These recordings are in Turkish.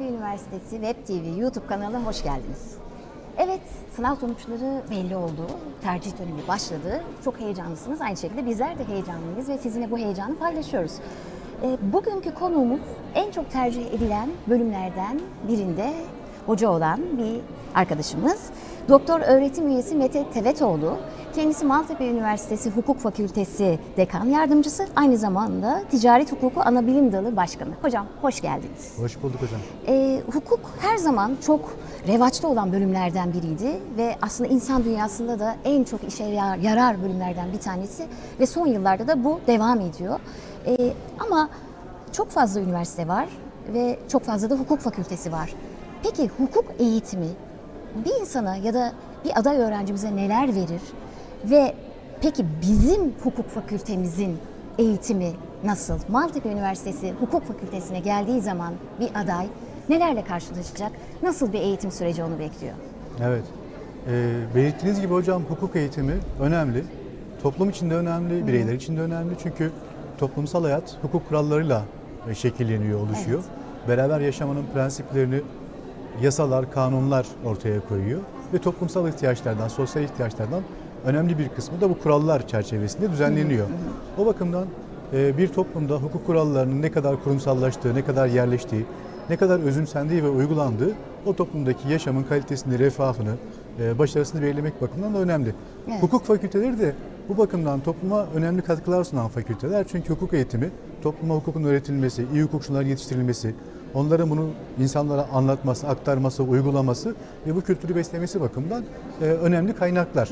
Maltepe Üniversitesi Web TV YouTube kanalına hoş geldiniz. Evet, sınav sonuçları belli oldu. Tercih dönemi başladı. Çok heyecanlısınız. Aynı şekilde bizler de heyecanlıyız ve sizinle bu heyecanı paylaşıyoruz. Ee, bugünkü konuğumuz en çok tercih edilen bölümlerden birinde hoca olan bir arkadaşımız. Doktor öğretim üyesi Mete Tevetoğlu. Kendisi Maltepe Üniversitesi Hukuk Fakültesi Dekan Yardımcısı. Aynı zamanda Ticaret Hukuku Anabilim Dalı Başkanı. Hocam hoş geldiniz. Hoş bulduk hocam. Ee, hukuk her zaman çok revaçta olan bölümlerden biriydi ve aslında insan dünyasında da en çok işe yar- yarar bölümlerden bir tanesi ve son yıllarda da bu devam ediyor. Ee, ama çok fazla üniversite var ve çok fazla da hukuk fakültesi var. Peki hukuk eğitimi bir insana ya da bir aday öğrencimize neler verir ve peki bizim hukuk fakültemizin eğitimi nasıl? Maltepe Üniversitesi Hukuk Fakültesine geldiği zaman bir aday nelerle karşılaşacak? Nasıl bir eğitim süreci onu bekliyor? Evet. Ee, belirttiğiniz gibi hocam hukuk eğitimi önemli. Toplum için de önemli, bireyler için de önemli. Çünkü toplumsal hayat hukuk kurallarıyla e, şekilleniyor, oluşuyor. Beraber yaşamanın prensiplerini yasalar, kanunlar ortaya koyuyor. Ve toplumsal ihtiyaçlardan, sosyal ihtiyaçlardan önemli bir kısmı da bu kurallar çerçevesinde düzenleniyor. O bakımdan e, bir toplumda hukuk kurallarının ne kadar kurumsallaştığı, ne kadar yerleştiği, ne kadar özümsendiği ve uygulandığı o toplumdaki yaşamın kalitesini, refahını, e, başarısını belirlemek bakımından da önemli. Evet. Hukuk fakülteleri de bu bakımdan topluma önemli katkılar sunan fakülteler. Çünkü hukuk eğitimi topluma hukukun öğretilmesi, iyi hukukçuların yetiştirilmesi, onların bunu insanlara anlatması, aktarması, uygulaması ve bu kültürü beslemesi bakımından e, önemli kaynaklar.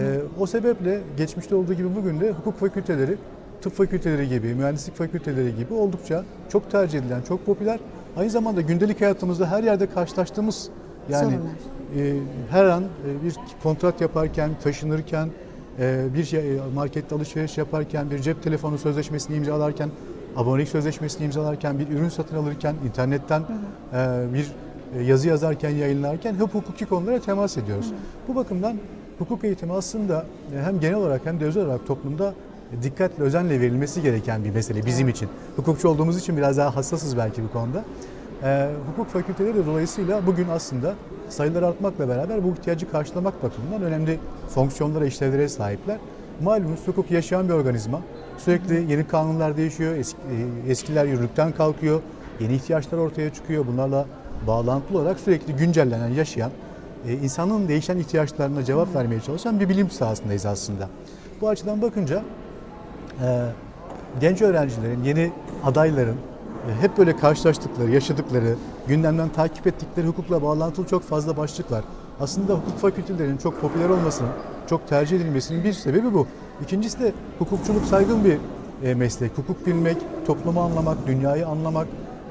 E, o sebeple geçmişte olduğu gibi bugün de hukuk fakülteleri, tıp fakülteleri gibi, mühendislik fakülteleri gibi oldukça çok tercih edilen, çok popüler. Aynı zamanda gündelik hayatımızda her yerde karşılaştığımız yani Sorunlar. e, her an e, bir kontrat yaparken, taşınırken, e, bir şey, e, markette alışveriş yaparken, bir cep telefonu sözleşmesini imzalarken, abonelik sözleşmesini imzalarken, bir ürün satın alırken, internetten e, bir e, yazı yazarken, yayınlarken hep hukuki konulara temas ediyoruz. Bu bakımdan hukuk eğitimi aslında e, hem genel olarak hem de özel olarak toplumda dikkatle, özenle verilmesi gereken bir mesele bizim için. Hukukçu olduğumuz için biraz daha hassasız belki bu konuda. Hukuk fakülteleri de dolayısıyla bugün aslında sayılar artmakla beraber bu ihtiyacı karşılamak bakımından önemli fonksiyonlara, işlevlere sahipler. Malumunuz hukuk yaşayan bir organizma. Sürekli yeni kanunlar değişiyor, eski, e, eskiler yürürlükten kalkıyor, yeni ihtiyaçlar ortaya çıkıyor. Bunlarla bağlantılı olarak sürekli güncellenen, yaşayan, e, insanın değişen ihtiyaçlarına cevap vermeye çalışan bir bilim sahasındayız aslında. Bu açıdan bakınca e, genç öğrencilerin, yeni adayların hep böyle karşılaştıkları, yaşadıkları, gündemden takip ettikleri hukukla bağlantılı çok fazla başlık var. Aslında hukuk fakültelerinin çok popüler olmasının, çok tercih edilmesinin bir sebebi bu. İkincisi de hukukçuluk saygın bir e, meslek. Hukuk bilmek, toplumu anlamak, dünyayı anlamak,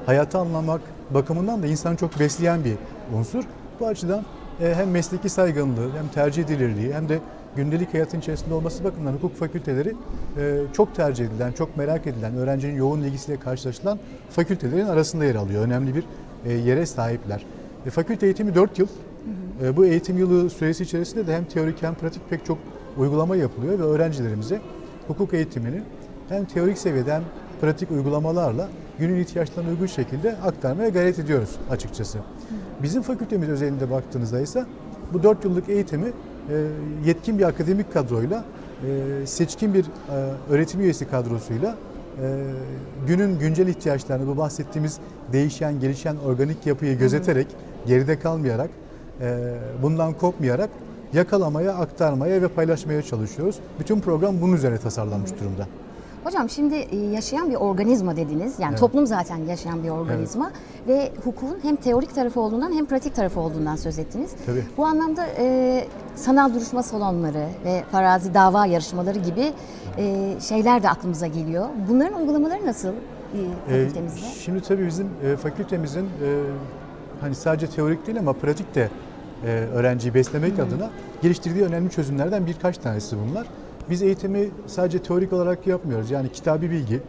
hayatı anlamak bakımından da insanı çok besleyen bir unsur. Bu açıdan e, hem mesleki saygınlığı, hem tercih edilirliği, hem de gündelik hayatın içerisinde olması bakımından hukuk fakülteleri e, çok tercih edilen, çok merak edilen, öğrencinin yoğun ilgisiyle karşılaşılan fakültelerin arasında yer alıyor. Önemli bir yere sahipler. Fakülte eğitimi 4 yıl. E, bu eğitim yılı süresi içerisinde de hem teorik hem pratik pek çok uygulama yapılıyor ve öğrencilerimize hukuk eğitimini hem teorik seviyede hem pratik uygulamalarla günün ihtiyaçlarına uygun şekilde aktarmaya gayret ediyoruz açıkçası. Bizim fakültemiz özelinde baktığınızda ise bu 4 yıllık eğitimi e, yetkin bir akademik kadroyla, e, seçkin bir öğretim üyesi kadrosuyla günün güncel ihtiyaçlarını, bu bahsettiğimiz değişen, gelişen organik yapıyı gözeterek, geride kalmayarak, bundan kopmayarak yakalamaya, aktarmaya ve paylaşmaya çalışıyoruz. Bütün program bunun üzerine tasarlanmış durumda. Hocam şimdi e, yaşayan bir organizma dediniz. Yani Evet. toplum zaten yaşayan bir organizma ve hukukun hem teorik tarafı olduğundan hem pratik tarafı olduğundan söz ettiniz. Tabii. Bu anlamda e, sanal duruşma salonları ve farazi dava yarışmaları gibi e, şeyler de aklımıza geliyor. Bunların uygulamaları nasıl e, Ee, fakültemizde? şimdi tabii bizim e, fakültemizin e, hani sadece teorik değil ama pratik de e, öğrenciyi beslemek adına geliştirdiği önemli çözümlerden birkaç tanesi bunlar. Biz eğitimi sadece teorik olarak yapmıyoruz. Yani kitabi bilgi,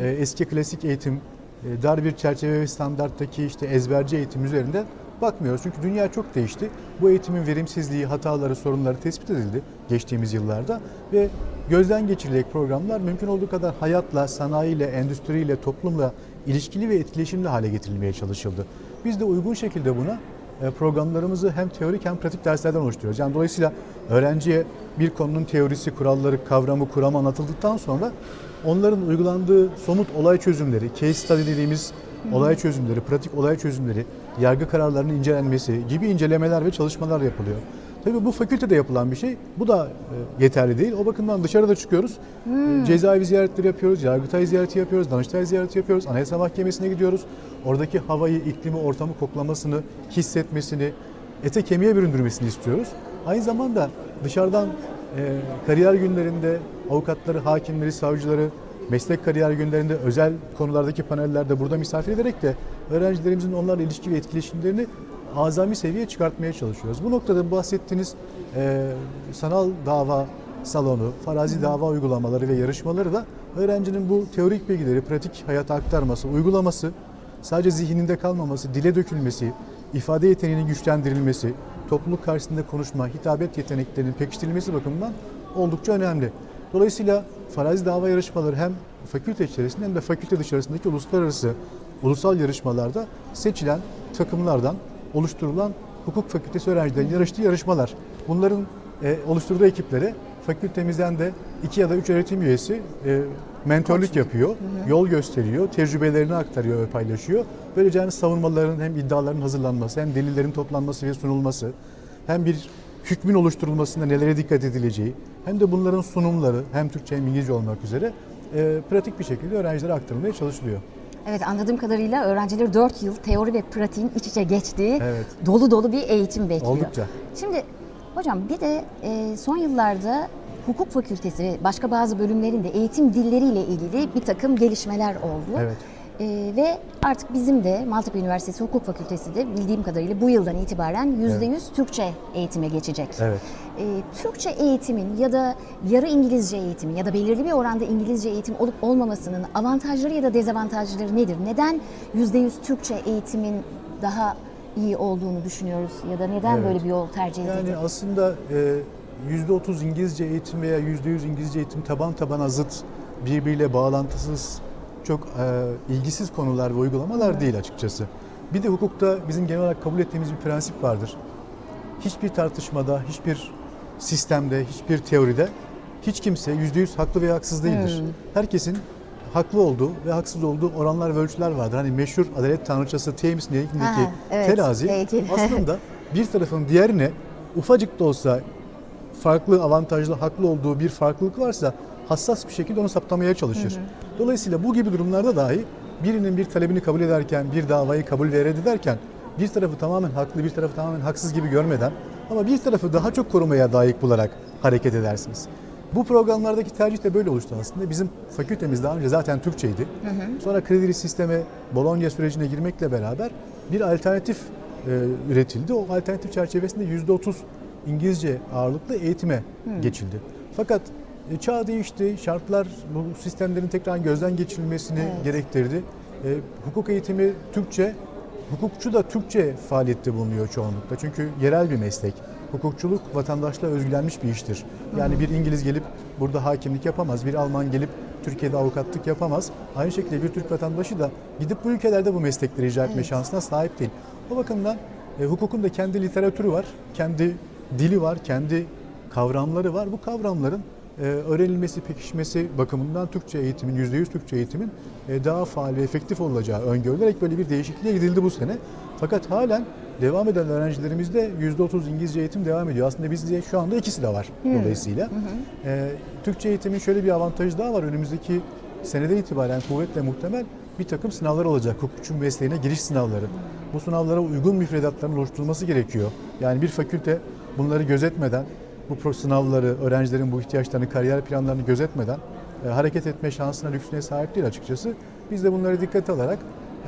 e, eski klasik eğitim, e, dar bir çerçeve ve standarttaki işte ezberci eğitim üzerinde bakmıyoruz. Çünkü dünya çok değişti. Bu eğitimin verimsizliği, hataları, sorunları tespit edildi geçtiğimiz yıllarda ve gözden geçirilecek programlar mümkün olduğu kadar hayatla, sanayiyle, endüstriyle, toplumla ilişkili ve etkileşimli hale getirilmeye çalışıldı. Biz de uygun şekilde buna programlarımızı hem teorik hem pratik derslerden oluşturuyoruz. Yani dolayısıyla öğrenciye bir konunun teorisi, kuralları, kavramı, kuramı anlatıldıktan sonra onların uygulandığı somut olay çözümleri, case study dediğimiz olay çözümleri, pratik olay çözümleri, yargı kararlarının incelenmesi gibi incelemeler ve çalışmalar yapılıyor. Tabii bu fakültede yapılan bir şey. Bu da e, yeterli değil. O bakımdan dışarıda çıkıyoruz. E, Cezaevi ziyaretleri yapıyoruz, yargıtay ziyareti yapıyoruz, danıştay ziyareti yapıyoruz, anayasa mahkemesine gidiyoruz. Oradaki havayı, iklimi, ortamı koklamasını, hissetmesini, ete kemiğe büründürmesini istiyoruz. Aynı zamanda dışarıdan e, kariyer günlerinde avukatları, hakimleri, savcıları, meslek kariyer günlerinde özel konulardaki panellerde burada misafir ederek de öğrencilerimizin onlarla ilişki ve etkileşimlerini azami seviyeye çıkartmaya çalışıyoruz. Bu noktada bahsettiğiniz e, sanal dava salonu, farazi dava uygulamaları ve yarışmaları da öğrencinin bu teorik bilgileri pratik hayata aktarması, uygulaması, sadece zihninde kalmaması, dile dökülmesi, ifade yeteneğinin güçlendirilmesi, topluluk karşısında konuşma, hitabet yeteneklerinin pekiştirilmesi bakımından oldukça önemli. Dolayısıyla farazi dava yarışmaları hem fakülte içerisinde hem de fakülte dışarısındaki uluslararası ulusal yarışmalarda seçilen takımlardan oluşturulan hukuk fakültesi öğrencilerinin yarıştığı yarışmalar. Bunların e, oluşturduğu ekiplere fakültemizden de iki ya da üç öğretim üyesi e, mentörlük yapıyor, yol gösteriyor, tecrübelerini aktarıyor ve paylaşıyor. Böylece hem savunmaların hem iddiaların hazırlanması, hem delillerin toplanması ve sunulması, hem bir hükmün oluşturulmasında nelere dikkat edileceği, hem de bunların sunumları hem Türkçe hem İngilizce olmak üzere e, pratik bir şekilde öğrencilere aktarılmaya çalışılıyor. Evet anladığım kadarıyla öğrencileri 4 yıl teori ve pratiğin iç içe geçtiği Evet. dolu dolu bir eğitim bekliyor. Oldukça. Şimdi hocam bir de e, son yıllarda hukuk fakültesi ve başka bazı bölümlerinde eğitim dilleriyle ilgili bir takım gelişmeler oldu. Evet. E, ve artık bizim de Maltepe Üniversitesi Hukuk Fakültesi de bildiğim kadarıyla bu yıldan itibaren %100 Türkçe eğitime geçecek. Evet. E, Türkçe eğitimin ya da yarı İngilizce eğitimin ya da belirli bir oranda İngilizce eğitim olup olmamasının avantajları ya da dezavantajları nedir? Neden %100 Türkçe eğitimin daha iyi olduğunu düşünüyoruz ya da neden Evet. böyle bir yol tercih edildi? Yani aslında e, %30 İngilizce eğitim veya %100 İngilizce eğitim taban tabana zıt, birbiriyle bağlantısız, çok e, ilgisiz konular ve uygulamalar değil açıkçası. Bir de hukukta bizim genel olarak kabul ettiğimiz bir prensip vardır. Hiçbir tartışmada, hiçbir sistemde, hiçbir teoride hiç kimse %100 haklı veya haksız değildir. Herkesin haklı olduğu ve haksız olduğu oranlar ve ölçüler vardır. Hani meşhur adalet tanrıçası Thames Nehri'ndeki Ha, evet, terazi heykeli. aslında bir tarafın diğerine ufacık da olsa farklı, avantajlı, haklı olduğu bir farklılık varsa hassas bir şekilde onu saptamaya çalışır. Dolayısıyla bu gibi durumlarda dahi birinin bir talebini kabul ederken, bir davayı kabul ve reddederken bir tarafı tamamen haklı, bir tarafı tamamen haksız gibi görmeden ama bir tarafı daha çok korumaya layık bularak hareket edersiniz. Bu programlardaki tercih de böyle oluştu aslında. Bizim fakültemiz daha önce zaten Türkçeydi. Sonra kredili sisteme, Bologna sürecine girmekle beraber bir alternatif e, üretildi. O alternatif çerçevesinde %30 İngilizce ağırlıklı eğitime geçildi. Fakat çağ değişti, şartlar bu sistemlerin tekrar gözden geçirilmesini Evet. gerektirdi. E, hukuk eğitimi Türkçe, hukukçu da Türkçe faaliyette bulunuyor çoğunlukla. Çünkü yerel bir meslek. Hukukçuluk vatandaşla özgülenmiş bir iştir. Yani bir İngiliz gelip burada hakimlik yapamaz, bir Alman gelip Türkiye'de avukatlık yapamaz. Aynı şekilde bir Türk vatandaşı da gidip bu ülkelerde bu meslekleri icra etme Evet. şansına sahip değil. O bakımdan e, hukukun da kendi literatürü var, kendi dili var, kendi kavramları var. Bu kavramların öğrenilmesi, pekişmesi bakımından Türkçe eğitimin, %100 Türkçe eğitimin e, daha faal ve efektif olacağı öngörülerek böyle bir değişikliğe gidildi bu sene. Fakat halen devam eden öğrencilerimizde %30 İngilizce eğitim devam ediyor. Aslında bizde şu anda ikisi de var dolayısıyla. E, Türkçe eğitimin şöyle bir avantajı daha var. Önümüzdeki seneden itibaren kuvvetle muhtemel bir takım sınavlar olacak. Hukukçu mesleğine giriş sınavları. Bu sınavlara uygun müfredatların oluşturulması gerekiyor. Yani bir fakülte bunları gözetmeden, bu sınavları, öğrencilerin bu ihtiyaçlarını, kariyer planlarını gözetmeden e, hareket etme şansına, lüksüne sahip değil açıkçası. Biz de bunları dikkate alarak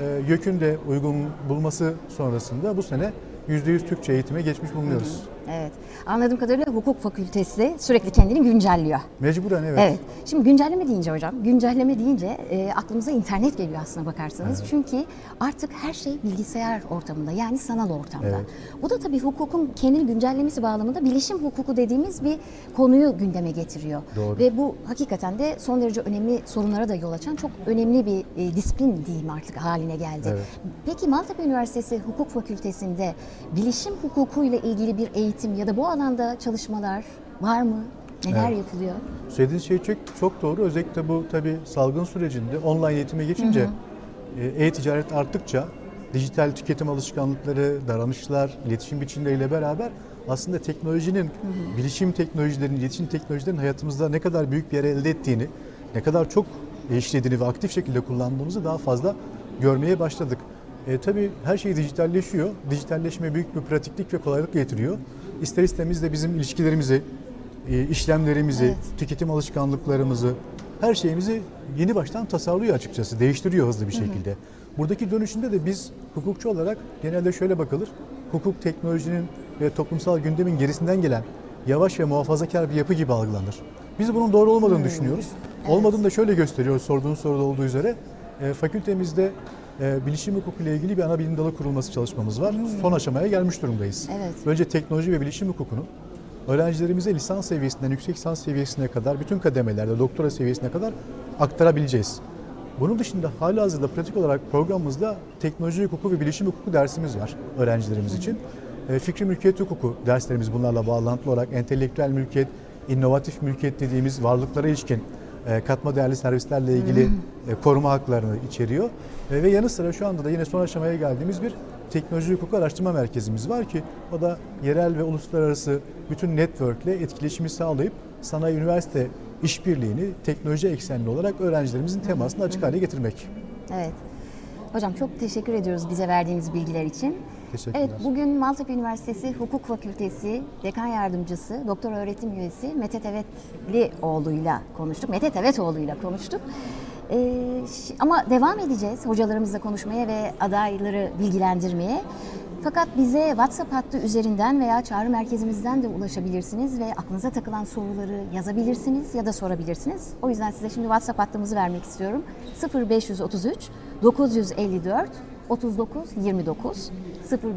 e, YÖK'ün de uygun bulması sonrasında bu sene %100 Türkçe eğitime geçmiş bulunuyoruz. Evet. Anladığım kadarıyla hukuk fakültesi sürekli kendini güncelliyor. Mecburen evet. Evet. Şimdi güncelleme deyince hocam, güncelleme deyince e, aklımıza internet geliyor aslına bakarsanız. Çünkü artık her şey bilgisayar ortamında yani sanal ortamda. Evet. Bu da tabii hukukun kendini güncellemesi bağlamında bilişim hukuku dediğimiz bir konuyu gündeme getiriyor. Doğru. Ve bu hakikaten de son derece önemli sorunlara da yol açan çok önemli bir e, disiplin diyeyim artık haline geldi. Evet. Peki Maltepe Üniversitesi Hukuk Fakültesi'nde bilişim hukuku ile ilgili bir eğitim ya da bu alanda çalışmalar var mı? Neler Evet. yapılıyor? Söylediğiniz şey çok, çok doğru. Özellikle bu tabii salgın sürecinde online eğitime geçince e, e-ticaret arttıkça dijital tüketim alışkanlıkları, davranışlar, iletişim biçimleriyle beraber aslında teknolojinin, bilişim teknolojilerinin, iletişim teknolojilerin hayatımızda ne kadar büyük bir yer elde ettiğini, ne kadar çok işlediğini ve aktif şekilde kullandığımızı daha fazla görmeye başladık. E, tabii her şey dijitalleşiyor. Dijitalleşme büyük bir pratiklik ve kolaylık getiriyor. İster istemez de bizim ilişkilerimizi, e, işlemlerimizi, Evet. tüketim alışkanlıklarımızı, her şeyimizi yeni baştan tasarlıyor açıkçası, değiştiriyor hızlı bir şekilde. Buradaki dönüşünde de biz hukukçu olarak genelde şöyle bakılır. Hukuk teknolojinin ve toplumsal gündemin gerisinden gelen yavaş ve muhafazakar bir yapı gibi algılanır. Biz bunun doğru olmadığını düşünüyoruz. Olmadığını da şöyle gösteriyor sorduğun soruda olduğu üzere. E, fakültemizde e, bilişim hukuku ile ilgili bir ana bilim dalı kurulması çalışmamız var. Son aşamaya gelmiş durumdayız. Evet. Önce teknoloji ve bilişim hukukunu öğrencilerimize lisans seviyesinden yüksek lisans seviyesine kadar bütün kademelerde doktora seviyesine kadar aktarabileceğiz. Bunun dışında hala hazırda pratik olarak programımızda teknoloji hukuku ve bilişim hukuku dersimiz var öğrencilerimiz için. E, Fikri mülkiyet hukuku derslerimiz bunlarla bağlantılı olarak entelektüel mülkiyet, inovatif mülkiyet dediğimiz varlıklara ilişkin katma değerli servislerle ilgili e, koruma haklarını içeriyor. E, Ve yanı sıra şu anda da yine son aşamaya geldiğimiz bir teknoloji hukuku araştırma merkezimiz var ki o da yerel ve uluslararası bütün network ile etkileşimi sağlayıp sanayi üniversite işbirliğini teknoloji eksenli olarak öğrencilerimizin temasını açık hale getirmek. Evet. Hocam çok teşekkür ediyoruz bize verdiğiniz bilgiler için. Teşekkürler. Evet, bugün Maltepe Üniversitesi Hukuk Fakültesi Dekan Yardımcısı, Doktor Öğretim Üyesi Mete Tevetlioğlu'yla konuştuk. Mete Tevetoğlu'yla konuştuk. Ee, ama devam edeceğiz hocalarımızla konuşmaya ve adayları bilgilendirmeye. Fakat bize WhatsApp hattı üzerinden veya çağrı merkezimizden de ulaşabilirsiniz ve aklınıza takılan soruları yazabilirsiniz ya da sorabilirsiniz. O yüzden size şimdi WhatsApp hattımızı vermek istiyorum. 0533 954 39 29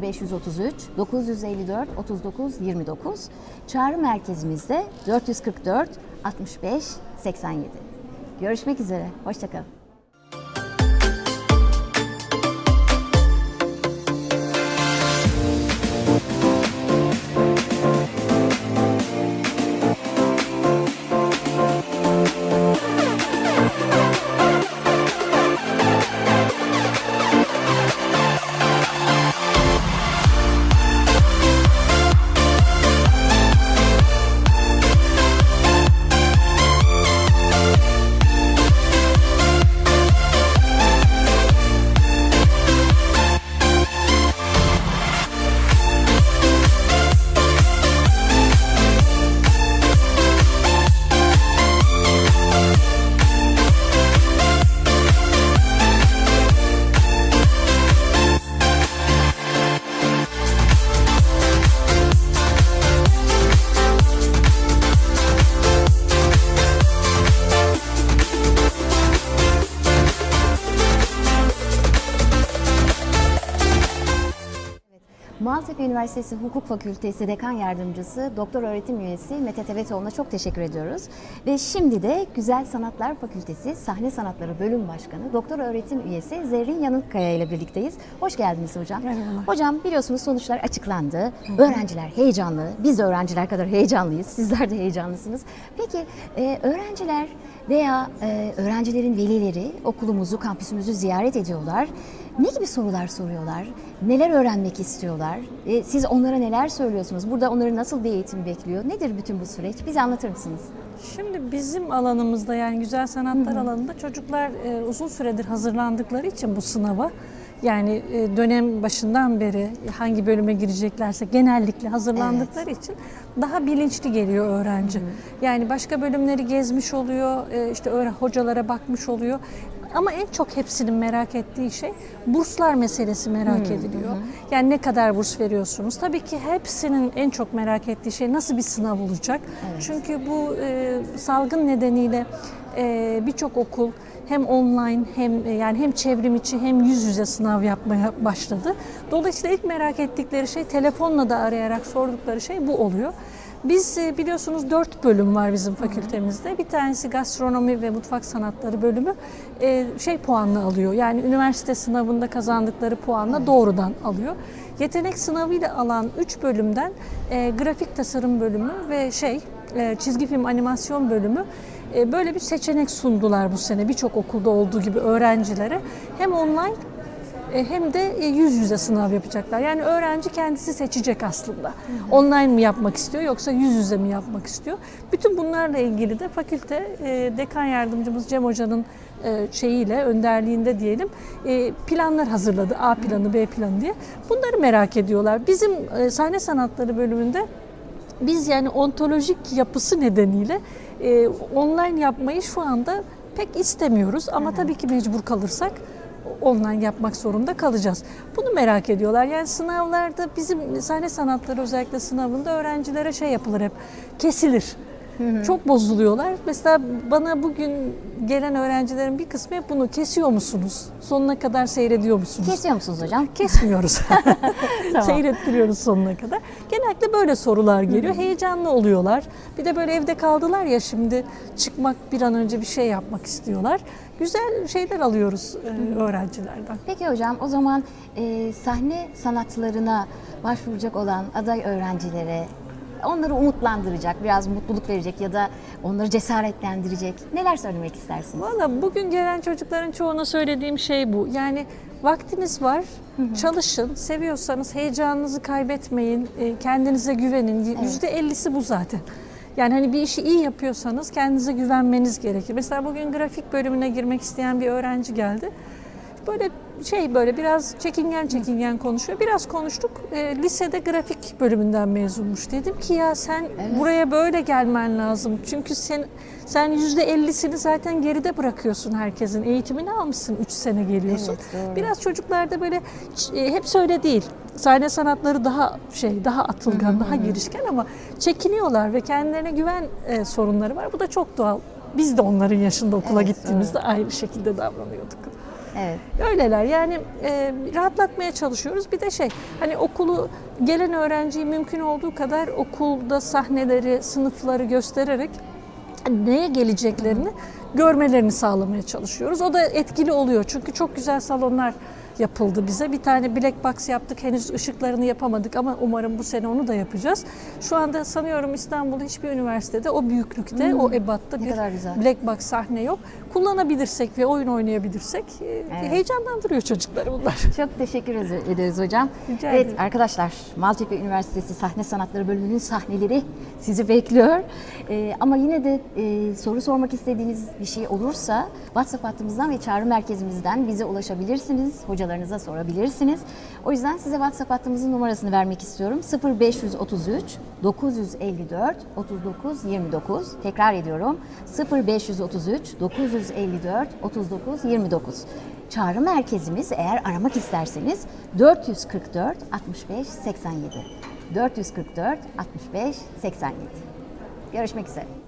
0533 954 39 29 Çağrı merkezimizde 444 65 87. Görüşmek üzere. Hoşçakalın. Üniversitesi Hukuk Fakültesi Dekan Yardımcısı Doktor Öğretim Üyesi Mete Tevetoğlu'na çok teşekkür ediyoruz. Ve şimdi de Güzel Sanatlar Fakültesi Sahne Sanatları Bölüm Başkanı Doktor Öğretim Üyesi Zerrin Yanıkkaya ile birlikteyiz. Hoş geldiniz hocam. Merhabalar. Hocam biliyorsunuz sonuçlar açıklandı. Öğrenciler heyecanlı. Biz de öğrenciler kadar heyecanlıyız. Sizler de heyecanlısınız. Peki e, öğrenciler veya e, öğrencilerin velileri okulumuzu, kampüsümüzü ziyaret ediyorlar. Ne gibi sorular soruyorlar? Neler öğrenmek istiyorlar? E, siz onlara neler söylüyorsunuz? Burada onları nasıl bir eğitim bekliyor? Nedir bütün bu süreç? Bize anlatır mısınız? Şimdi bizim alanımızda yani güzel sanatlar alanında çocuklar e, uzun süredir hazırlandıkları için bu sınava yani e, dönem başından beri hangi bölüme gireceklerse genellikle hazırlandıkları için daha bilinçli geliyor öğrenci. Yani başka bölümleri gezmiş oluyor, e, işte hocalara bakmış oluyor. Ama en çok hepsinin merak ettiği şey burslar meselesi merak ediliyor. Yani ne kadar burs veriyorsunuz? Tabii ki hepsinin en çok merak ettiği şey nasıl bir sınav olacak? Çünkü bu e, salgın nedeniyle e, birçok okul hem online hem e, yani hem çevrim içi hem yüz yüze sınav yapmaya başladı. Dolayısıyla ilk merak ettikleri şey telefonla da arayarak sordukları şey bu oluyor. Biz e, biliyorsunuz dört bölüm var bizim fakültemizde. Bir tanesi gastronomi ve mutfak sanatları bölümü e, şey puanlı alıyor. Yani üniversite sınavında kazandıkları puanla doğrudan alıyor. Yetenek sınavıyla alan 3 bölümden e, grafik tasarım bölümü ve şey çizgi film animasyon bölümü böyle bir seçenek sundular bu sene birçok okulda olduğu gibi öğrencilere. Hem online hem de e, yüz yüze sınav yapacaklar. Yani öğrenci kendisi seçecek aslında. Online mi yapmak istiyor yoksa yüz yüze mi yapmak istiyor? Bütün bunlarla ilgili de fakülte e, dekan yardımcımız Cem Hoca'nın e, şeyiyle, önderliğinde diyelim e, planlar hazırladı. A planı, B planı diye. Bunları merak ediyorlar. Bizim e, sahne sanatları bölümünde biz yani ontolojik yapısı nedeniyle e, online yapmayı şu anda pek istemiyoruz ama tabii ki mecbur kalırsak online yapmak zorunda kalacağız. Bunu merak ediyorlar. Yani sınavlarda bizim sahne sanatları özellikle sınavında öğrencilere şey yapılır hep kesilir. Çok bozuluyorlar. Mesela bana bugün gelen öğrencilerin bir kısmı hep bunu kesiyor musunuz? Sonuna kadar seyrediyor musunuz? Kesiyor musunuz hocam? Kesmiyoruz. Tamam. Seyrettiriyoruz sonuna kadar. Genellikle böyle sorular geliyor. Heyecanlı oluyorlar. Bir de böyle evde kaldılar ya şimdi çıkmak bir an önce bir şey yapmak istiyorlar. Güzel şeyler alıyoruz e, öğrencilerden. Peki hocam o zaman e, sahne sanatlarına başvuracak olan aday öğrencilere onları umutlandıracak, biraz mutluluk verecek ya da onları cesaretlendirecek neler söylemek istersiniz? Valla bugün gelen çocukların çoğuna söylediğim şey bu. Yani vaktiniz var, çalışın, seviyorsanız heyecanınızı kaybetmeyin, e, kendinize güvenin. Yüzde ellisi bu zaten. Yani hani bir işi iyi yapıyorsanız kendinize güvenmeniz gerekir. Mesela bugün grafik bölümüne girmek isteyen bir öğrenci geldi. Böyle şey böyle biraz çekingen çekingen konuşuyor. Biraz konuştuk. E, lisede grafik bölümünden mezunmuş. Dedim ki ya sen buraya böyle gelmen lazım. Çünkü sen sen yüzde ellisini zaten geride bırakıyorsun herkesin. Eğitimini almışsın 3 sene geliyorsun. Evet, doğru. Biraz çocuklarda böyle e, hep öyle değil. Sahne sanatları daha şey, daha atılgan, daha girişken ama çekiniyorlar ve kendilerine güven e, sorunları var. Bu da çok doğal. Biz de onların yaşında okula Evet, gittiğimizde aynı şekilde davranıyorduk. Evet. Öyleler yani e, rahatlatmaya çalışıyoruz. Bir de şey hani okulu gelen öğrenciyi mümkün olduğu kadar okulda sahneleri, sınıfları göstererek neye geleceklerini görmelerini sağlamaya çalışıyoruz. O da etkili oluyor çünkü çok güzel salonlar yapıldı bize. Bir tane black box yaptık. Henüz ışıklarını yapamadık ama umarım bu sene onu da yapacağız. Şu anda sanıyorum İstanbul'da hiçbir üniversitede o büyüklükte, o ebatta Ne bir black box sahne yok. Kullanabilirsek ve oyun oynayabilirsek e, heyecanlandırıyor çocukları bunlar. Çok teşekkür ed- ederiz hocam. Rica evet ederim. arkadaşlar Maltepe Üniversitesi Sahne Sanatları bölümünün sahneleri sizi bekliyor. Ee, ama yine de e, soru sormak istediğiniz bir şey olursa WhatsApp hattımızdan ve çağrı merkezimizden bize ulaşabilirsiniz. Hocalarınıza sorabilirsiniz. O yüzden size WhatsApp hattımızın numarasını vermek istiyorum. 0533 954 39 29. Tekrar ediyorum. 0533 954 39 29. Çağrı merkezimiz eğer aramak isterseniz 444 65 87. 444 65 87. Görüşmek üzere.